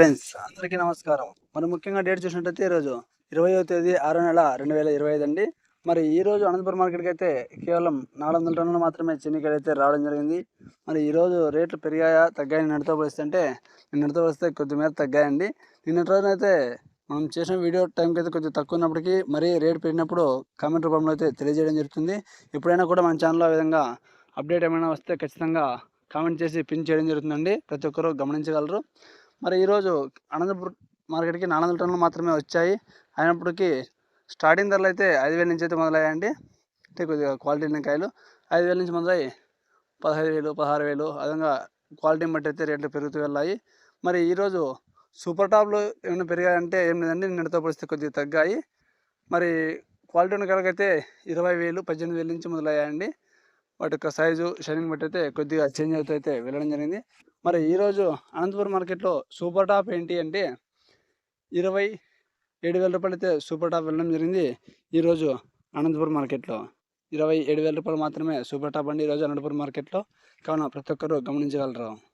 Friends అందరికీ నమస్కారం. మరి ముఖ్యంగా డేట్ చూసినట్టయితే ఈరోజు ఇరవయో తేదీ ఆరో నెల రెండు వేల ఇరవై ఐదు అండి. మరి ఈరోజు అనంతపురం మార్కెట్కి అయితే కేవలం నాలుగు వందల టన్నులు మాత్రమే చెన్నికాయలు అయితే రావడం జరిగింది. మరి ఈరోజు రేట్లు పెరిగాయా తగ్గాయని నిన్నటితో పోలిస్తే అంటే నిన్నటితో పోలిస్తే కొద్ది మేర తగ్గాయండి. నిన్నటి రోజున అయితే మనం చేసిన వీడియో టైంకి అయితే కొంచెం తక్కువ ఉన్నప్పటికీ మరీ రేట్ పెరిగినప్పుడు కామెంట్ రూపంలో అయితే తెలియజేయడం జరుగుతుంది. ఎప్పుడైనా కూడా మన ఛానల్లో ఆ విధంగా అప్డేట్ ఏమైనా వస్తే ఖచ్చితంగా కామెంట్ చేసి పిన్ చేయడం జరుగుతుందండి. ప్రతి ఒక్కరూ గమనించగలరు. మరి ఈరోజు అనంతపురం మార్కెట్కి నాలుగు వందల టన్నులు మాత్రమే వచ్చాయి. అయినప్పటికీ స్టార్టింగ్ ధరలు అయితే ఐదు వేల నుంచి అయితే మొదలయ్యాయండి. అంటే కొద్దిగా క్వాలిటీ ఉన్న కాయలు ఐదు వేల నుంచి మొదలై పదహైదు వేలు పదహారు వేలు అదంగా క్వాలిటీని బట్టి అయితే రేట్లు పెరుగుతూ వెళ్ళాయి. మరి ఈరోజు సూపర్ టాప్లో ఏమైనా పెరిగాయంటే ఏం లేదండి. నిన్నతో పోలిస్తే కొద్దిగా తగ్గాయి. మరి క్వాలిటీ ఉన్న కాయలకైతే ఇరవై వేలు పద్దెనిమిది వేల నుంచి మొదలయ్యాయండి. వాటి యొక్క సైజు షైనింగ్ బట్టి అయితే కొద్దిగా చేంజ్ అవుతూ అయితే వెళ్ళడం జరిగింది. మరి ఈరోజు అనంతపురం మార్కెట్లో సూపర్ టాప్ ఏంటి అంటే ఇరవై ఏడు వేల రూపాయలు అయితే సూపర్ టాప్ వెళ్ళడం జరిగింది ఈరోజు అనంతపురం మార్కెట్లో. ఇరవై ఏడు వేల రూపాయలు మాత్రమే సూపర్ టాప్ అండి ఈరోజు అనంతపురం మార్కెట్లో. కావున ప్రతి ఒక్కరూ గమనించగలరు.